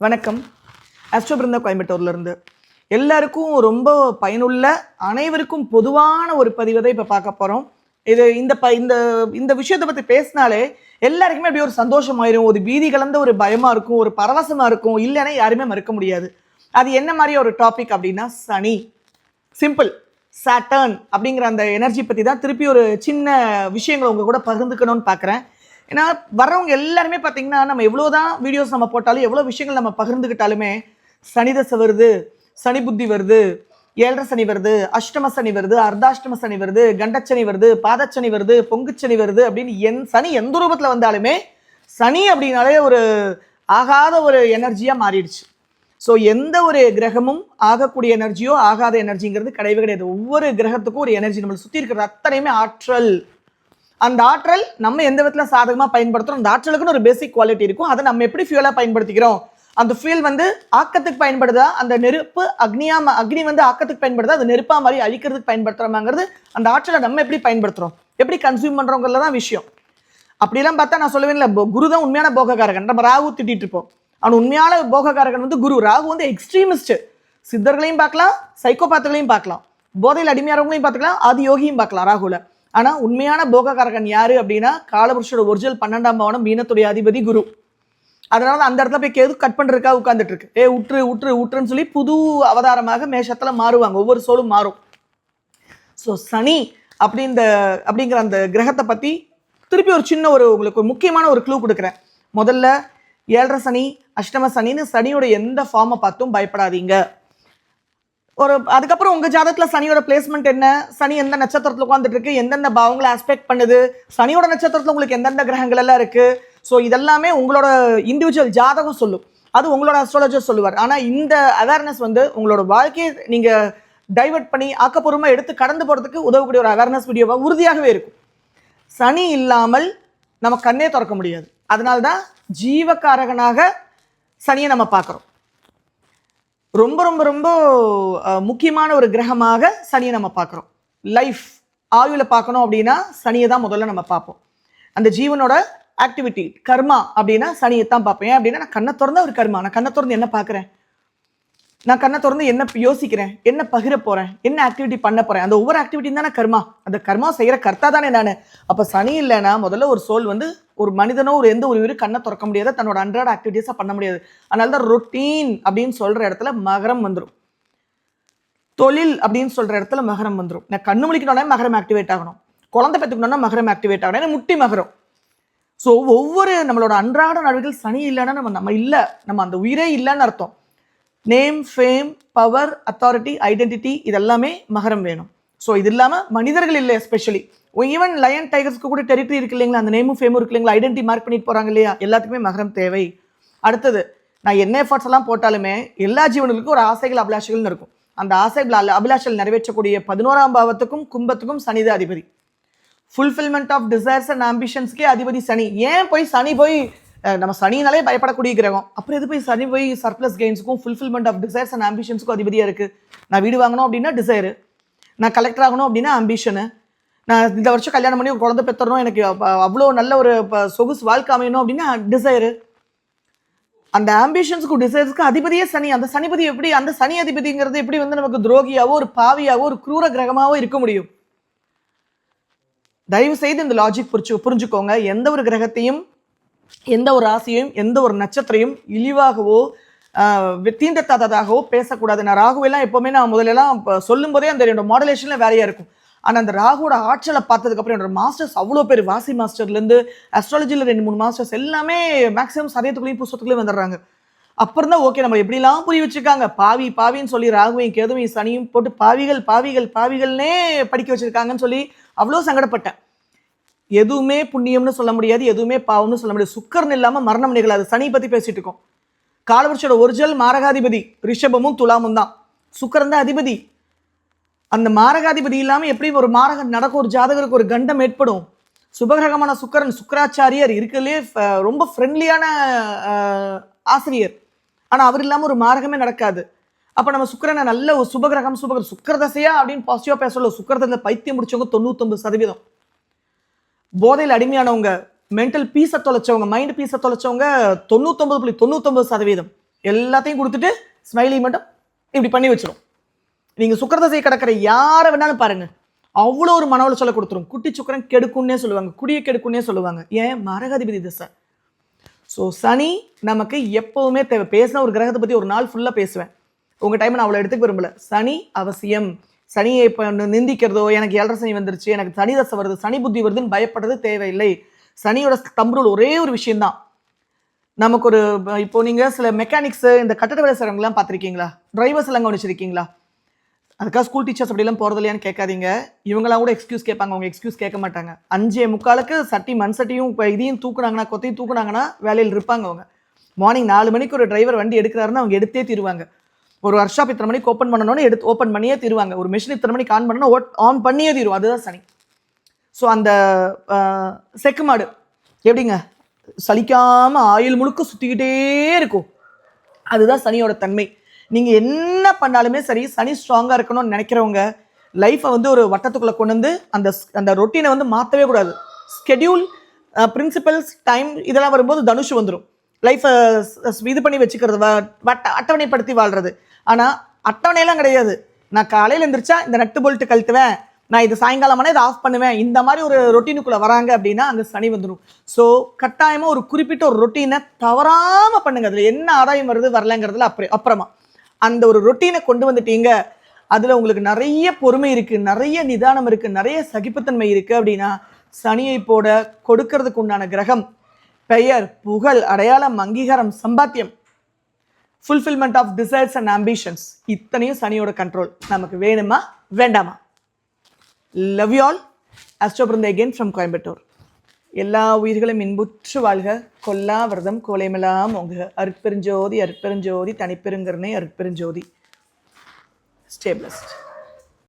வணக்கம். அஸ்ட்ரோ பிருந்தா எல்லாருக்கும் ரொம்ப பயனுள்ள அனைவருக்கும் பொதுவான ஒரு பதிவை தான் இப்போ பார்க்க போகிறோம் இது இந்த ப இந்த இந்த விஷயத்தை பற்றி பேசினாலே எல்லாருக்குமே அப்படியே ஒரு சந்தோஷமாயிரும் ஒரு பீதி கலந்த ஒரு பயமாக இருக்கும் ஒரு பரவசமாக இருக்கும் இல்லைன்னா யாருமே மறுக்க முடியாது. அது என்ன மாதிரி ஒரு டாபிக் அப்படின்னா சனி. சிம்பிள் சாட்டர்ன் அப்படிங்கிற அந்த எனர்ஜி பற்றி தான் திருப்பி ஒரு சின்ன விஷயங்களை உங்கள் கூட பகிர்ந்துக்கணும்னு பார்க்குறேன் ஏன்னா வர்றவங்க எல்லாருமே பார்த்தீங்கன்னா நம்ம எவ்வளோ தான் வீடியோஸ் நம்ம போட்டாலும் எவ்வளோ விஷயங்கள் நம்ம பகிர்ந்துக்கிட்டாலுமே சனி தசை வருது சனி புத்தி வருது ஏழரை சனி வருது அஷ்டம சனி வருது அர்த்தாஷ்டம சனி வருது கண்டச்சனி வருது பாதச்சனி வருது பொங்குச்சனி வருது அப்படின்னு என் சனி எந்த ரூபத்தில் வந்தாலுமே சனி அப்படின்னாலே ஒரு ஆகாத ஒரு எனர்ஜியாக மாறிடுச்சு. ஸோ எந்த ஒரு கிரகமும் ஆகக்கூடிய எனர்ஜியோ ஆகாத எனர்ஜிங்கிறது கிடையவே கிடையாது. ஒவ்வொரு கிரகத்துக்கும் ஒரு எனர்ஜி நம்மளை சுற்றி இருக்கிற அத்தனையுமே ஆற்றல். அந்த ஆற்றல் நம்ம எந்த விதத்தில் சாதகமாக பயன்படுத்துகிறோம் அந்த ஆற்றலுக்குன்னு ஒரு பேசிக் குவாலிட்டி இருக்கும். அதை நம்ம எப்படி ஃபியூலாக பயன்படுத்திக்கிறோம்? அந்த ஃபியூல் வந்து ஆக்கத்துக்கு பயன்படுதா? அந்த நெருப்பு அக்னியா அக்னி வந்து ஆக்கத்துக்கு பயன்படுதா? அது நெருப்பா மாதிரி அழிக்கிறதுக்கு பயன்படுத்துறோமாங்கிறது அந்த ஆற்றலை நம்ம எப்படி பயன்படுத்துகிறோம் எப்படி கன்சியூம் பண்ணுறோங்கிறதுல தான் விஷயம். அப்படிலாம் பார்த்தா நான் சொல்லுவேன்ல குரு தான் உண்மையான போகக்காரகன். நம்ம ராகு திட்டிட்டு இருப்போம். அவன் உண்மையான போகக்காரகன் வந்து குரு. ராகு வந்து எக்ஸ்ட்ரீமிஸ்ட் சித்தர்களையும் பார்க்கலாம் சைக்கோபாத்துகளையும் பார்க்கலாம். போதையில் அடிமையாரவங்களையும் பார்த்துக்கலாம் ஆதி யோகியும் பார்க்கலாம் ராகுல. ஆனால் உண்மையான போகக்காரகன் யாரு அப்படின்னா காலபுருஷோட ஒரிஜினல் பன்னெண்டாம் பவனம் மீனத்துடைய அதிபதி குரு. அதனால தான் அந்த இடத்துல போய் கேது கட் பண்ணுறதுக்காக உட்காந்துட்டு இருக்கு ஏ உற்று உற்று உற்றுன்னு சொல்லி புது அவதாரமாக மேஷத்தில் மாறுவாங்க. ஒவ்வொரு சோலும் மாறும். ஸோ சனி அப்படின்ற அப்படிங்கிற அந்த கிரகத்தை பற்றி திருப்பி ஒரு சின்ன ஒரு உங்களுக்கு ஒரு முக்கியமான ஒரு க்ளூ கொடுக்குறேன். முதல்ல ஏழரை சனி அஷ்டம சனின்னு சனியோட எந்த ஃபார்மை பார்த்தும் பயப்படாதீங்க. ஒரு அதுக்கப்புறம் உங்க ஜாதகத்துல சனியோட பிளேஸ்மெண்ட் என்ன? சனி எந்த நட்சத்திரத்துல உட்காந்துட்டு இருக்கு எந்தெந்த பாவங்களை ஆஸ்பெக்ட் பண்ணுது? சனியோட நட்சத்திரத்துல உங்களுக்கு எந்தெந்த கிரகங்கள் எல்லாம் இருக்கு? ஸோ இதெல்லாமே உங்களோட இண்டிவிஜுவல் ஜாதகம் சொல்லும். அது உங்களோட அஸ்ட்ராலஜர் சொல்லுவார். ஆனா இந்த அவேர்னஸ் வந்து உங்களோட வாழ்க்கையை நீங்க டைவர்ட் பண்ணி ஆக்கப்பூர்வமாக எடுத்து கடந்து போறதுக்கு உதவக்கூடிய ஒரு அவேர்னஸ் வீடியோவா உறுதியாகவே இருக்கும். சனி இல்லாமல் நம்ம கண்ணே திறக்க முடியாது. அதனால தான் ஜீவகாரகனாக சனியை நம்ம பார்க்குறோம். ரொம்ப ரொம்ப ரொம்ப முக்கியமான ஒரு கிரகமாக சனியை நம்ம பார்க்குறோம். லைஃப் ஆயுள பார்க்கணும் அப்படின்னா சனியை தான் முதல்ல நம்ம பார்ப்போம். அந்த ஜீவனோட ஆக்டிவிட்டி கர்மா அப்படின்னா சனியை தான் பார்ப்பேன் அப்படின்னா நான் கண்ணை திறந்த ஒரு கர்மா. நான் கண்ணை திறந்து என்ன பார்க்குறேன்? நான் கண்ணை திறந்து என்ன யோசிக்கிறேன்? என்ன பகிர போகிறேன் என்ன ஆக்டிவிட்டி பண்ண போகிறேன் அந்த ஒவ்வொரு ஆக்டிவிட்டி தானே கர்மா. அந்த கர்மா செய்கிற கர்த்தா தானே நான். அப்போ சனி இல்லைன்னா முதல்ல ஒரு சோல் வந்து ஒரு மனிதனோ ஒரு எந்த ஒரு கண்ணை திறக்க முடியாது. தன்னோட அன்றாட ஆக்டிவிட்டீஸாக பண்ண முடியாது. அதனால தான் ரொட்டீன் அப்படின்னு சொல்கிற இடத்துல மகரம் வந்துடும் தொழில் அப்படின்னு சொல்கிற இடத்துல மகரம் வந்துடும் நான் கண்ணு முழிக்கணும்னா மகரம் ஆக்டிவேட் ஆகணும். குழந்தை பெற்றுக்கணும்னா மகரம் ஆக்டிவேட் ஆகணும். ஏன்னா முட்டி மகரம். ஸோ ஒவ்வொரு நம்மளோட அன்றாட நடவடிக்கைகள் சனி இல்லைன்னா நம்ம நம்ம இல்லை. நம்ம அந்த உயிரே இல்லைன்னு அர்த்தம். Name fame power authority identity இதெல்லாமே மகரம் வேணும். ஸோ இது இல்லாமல் மனிதர்கள் இல்லை எஸ்பெஷலி ஈவன் லயன் டைகர்ஸ்க்கு கூட டெரிட்டரி இருக்கு இல்லைங்களா? அந்த நேமும் ஃபேமும் இருக்கு இல்லைங்களா? ஐடென்டி மார்க் பண்ணிட்டு போகிறாங்க இல்லையா? எல்லாத்துக்குமே மகரம் தேவை. அடுத்தது நான் என்ன எஃபர்ட்ஸ் எல்லாம் போட்டாலுமே எல்லா ஜீவனுக்கும் ஒரு ஆசைகள் அபிலாஷைகள்னு இருக்கும். அந்த ஆசைகள் அபிலாஷைகள் நிறைவேற்றக்கூடிய பதினோராம் பாவத்துக்கும் கும்பத்துக்கும் சனித அதிபதி. ஃபுல்ஃபில்மெண்ட் ஆஃப் டிசைர்ஸ் அண்ட் ஆம்பிஷன்ஸ்க்கே அதிபதி சனி. ஏன் போய் சனி போய் நம்ம சனினாலே பயப்படக்கூடிய கிரகம்? அப்புறம் எது போய் சனி போய் சர்ப்ளஸ் கெயின்ஸுக்கும் ஃபுல்ஃபில்மெண்ட் ஆஃப் டிசைர்ஸ் அண்ட் ஆம்பிஷன்ஸுக்கும் அதிபதியாக இருக்குது நான் வீடு வாங்கணும் அப்படின்னா டிசைரு நான் கலெக்டர் ஆகணும் அப்படின்னா அம்பிஷனு நான் இந்த வருஷம் கல்யாணம் பண்ணி ஒரு குழந்தை பெற்றணும் எனக்கு அவ்வளோ நல்ல ஒரு சொகுசு வாழ்க்கை அமையணும் அப்படின்னா டிசைரு அந்த ஆம்பிஷன்ஸுக்கும் டிசைர்ஸ்க்கு அதிபதியே சனி. அந்த சனிபதி எப்படி அந்த சனி அதிபதிங்கிறது எப்படி வந்து நமக்கு துரோகியாவோ ஒரு பாவியாவோ ஒரு குரூர கிரகமாவோ இருக்க முடியும். தயவு செய்து இந்த லாஜிக் புரிச்சு புரிஞ்சுக்கோங்க. எந்த ஒரு கிரகத்தையும் எந்த ஒரு ராசியையும் எந்த ஒரு நட்சத்திரையும் இழிவாகவோ தீண்டத்தகாததாகவோ பேசக்கூடாது. நான் ராகுவெல்லாம் எப்போவுமே நான் முதல்லலாம் இப்போ சொல்லும் போதே அந்த என்னோட மாடலேஷனில் வேறையாக இருக்கும். ஆனால் அந்த ராகுவோட ஆற்றலை பார்த்ததுக்கப்புறம் என்னோட மாஸ்டர்ஸ் அவ்வளோ பேர் வாசி மாஸ்டர்லேருந்து அஸ்ட்ராலஜியில் ரெண்டு மூணு மாஸ்டர்ஸ் எல்லாமே மேக்ஸிமம் சதயத்துக்குள்ளேயும் புஸ்தத்துக்குள்ளேயும் வந்துடுறாங்க. அப்புறம் தான் ஓகே நம்ம எப்படிலாம் புரிய வச்சிருக்காங்க? பாவி பாவின்னு சொல்லி ராகுவையும் கேதுவையும் சனியும் போட்டு பாவிகள் பாவிகள் பாவிகள்னே படிக்க வச்சுருக்காங்கன்னு சொல்லி அவ்வளோ சங்கடப்பட்டேன். எதுவுமே புண்ணியம்னு சொல்ல முடியாது எதுவுமே பாவம்னு சொல்ல முடியாது. சுக்கர்னு இல்லாமல் மரணம் நிகழாது. சனி பற்றி பேசிகிட்டு இருக்கோம். காலவரிஷோட ஒரிஜினல் மாரகாதிபதி ரிஷபமும் துலாமும் தான். சுக்கரன் தான் அதிபதி. அந்த மாரகாதிபதி இல்லாமல் எப்படி ஒரு மாரகம் நடக்கும் ஒரு ஜாதகருக்கு ஒரு கண்டம் ஏற்படும். சுபகிரகமான சுக்கரன் சுக்கராச்சாரியர் இருக்கிறதுலே ரொம்ப ஃப்ரெண்ட்லியான ஆசிரியர். ஆனால் அவர் இல்லாமல் ஒரு மாரகமே நடக்காது. அப்போ நம்ம சுக்கிரனை நல்ல ஒரு சுபகிரகம் சுபகிர சுக்கரதசையா அப்படின்னு பாசிட்டிவாக பேசல சுக்கரத்தில் பைத்தியம் முடிச்சவங்க தொண்ணூத்தொம்பது சதவீதம். போதையில் அடிமையானவங்க மென்டல் பீஸை தொலைச்சவங்க மைண்ட் பீஸை தொலைச்சவங்க தொண்ணூத்தொம்பது புள்ளி தொண்ணூத்தொம்பது சதவீதம். எல்லாத்தையும் கொடுத்துட்டு ஸ்மைலி மட்டும் இப்படி பண்ணி வச்சிடும் நீங்க சுக்கரதசை கிடக்கிற யாரை வேணாலும் பாருங்க. அவ்வளோ ஒரு மன உளைச்சலை கொடுத்துரும். குட்டி சுக்கரன் கெடுக்குன்னே சொல்லுவாங்க. குடியை கெடுக்குன்னே சொல்லுவாங்க. ஏன்? மரகதிபதி திசை. ஸோ சனி நமக்கு எப்பவுமே தேவை. பேசின ஒரு கிரகத்தை பற்றி ஒரு நாள் ஃபுல்லாக பேசுவேன். உங்கள் டைம் நான் அவ்வளோ எடுத்துக்க விரும்பல. சனி அவசியம். சனியை இப்போ நிந்திக்கிறதோ எனக்கு ஏழரை சனி வந்துருச்சு எனக்கு சனி தசை வருது சனி புத்தி வருதுன்னு பயப்படுறது தேவையில்லை. சனியோட தம்புரூல் ஒரே ஒரு விஷயம்தான். நமக்கு ஒரு இப்போ நீங்கள் சில மெக்கானிக்ஸு இந்த கட்டட வேலை செய்கிறவங்களாம் பார்த்துருக்கீங்களா? டிரைவர்ஸ் எல்லாம் கவனிச்சிருக்கீங்களா? அதுக்காக ஸ்கூல் டீச்சர்ஸ் அப்படிலாம் போகிறது இல்லையான்னு கேட்காதீங்க. இவங்களாம் கூட எக்ஸ்கியூஸ் கேட்பாங்க. அவங்க எக்ஸ்கியூஸ் கேட்க மாட்டாங்க. அஞ்சே முக்காலுக்கு சட்டி மண் சட்டியும் இப்போ இதையும் தூக்குனாங்கன்னா கொத்தையும் தூக்குனாங்கன்னா வேலையில் இருப்பாங்க அவங்க. மார்னிங் நாலு மணிக்கு ஒரு டிரைவர் வண்டி எடுக்கிறாருன்னு அவங்க எடுத்தே தீருவாங்க. ஒரு ஒர்க் ஷாப் இத்தனை மணிக்கு ஓப்பன் பண்ணணும்னு எடுத்து ஓப்பன் பண்ணியே தீருவாங்க. ஒரு மிஷின் இத்தனை மணிக்கு ஆன் பண்ணணும் ஆன் பண்ணியே தீரும். அதுதான் சனி. ஸோ அந்த செக்கு மாடு எப்படிங்க? சலிக்காமல் ஆயில் முழுக்க சுற்றிக்கிட்டே இருக்கும். அதுதான் சனியோட தன்மை. நீங்கள் என்ன பண்ணாலுமே சரி சனி ஸ்ட்ராங்காக இருக்கணும்னு நினைக்கிறவங்க லைஃப்பை வந்து ஒரு வட்டத்துக்குள்ளே கொண்டு வந்து அந்த ஸ்- அந்த ரொட்டீனை வந்து மாற்றவே கூடாது. ஸ்கெடியூல் பிரின்சிபல்ஸ் டைம் இதெல்லாம் வரும்போது தனுஷ் வந்துடும் லைஃப்பை இது பண்ணி வச்சுக்கிறது வ- வட்ட அட்டவணைப்படுத்தி வாழ்கிறது ஆனால் அட்டவணையெல்லாம் கிடையாது. நான் காலையில் எந்திரிச்சா இந்த நட்டு போல்ட்டு கழட்டுவேன். நான் இது சாயங்காலமான இதை ஆஃப் பண்ணுவேன். இந்த மாதிரி ஒரு ரொட்டீனுக்குள்ளே வராங்க அப்படின்னா அங்கே சனி வந்துடும் ஸோ கட்டாயமாக ஒரு குறிப்பிட்ட ஒரு ரொட்டீனை தவறாமல் பண்ணுங்க. அதில் என்ன ஆதாயம் வருது வரலங்கிறதுல அப்புறம் அப்புறமா. அந்த ஒரு ரொட்டீனை கொண்டு வந்துட்டீங்க. அதில் உங்களுக்கு நிறைய பொறுமை இருக்குது நிறைய நிதானம் இருக்குது நிறைய சகிப்புத்தன்மை இருக்குது அப்படின்னா சனியை போட கொடுக்கறதுக்கு உண்டான கிரகம் பெயர் புகழ் அடையாளம் அங்கீகாரம் சம்பாத்தியம். Fulfilment of desires and ambitions இத்தனையும் சனியோட கண்ட்ரோல் நமக்கு வேணுமா? வேண்டாமா? Love you all Astro Brinda again from Coimbatore எல்லா உயிர்களும் இன்புற்று வாழ்க. கொல்லா விரதம் கோலைமெல்லாம் உங்க அருட்பெருஞ்சோதி அருட்பெருஞ்சோதி தனிப்பெருங்கிறனே அருட்பெருஞ்சோதி. Stay blessed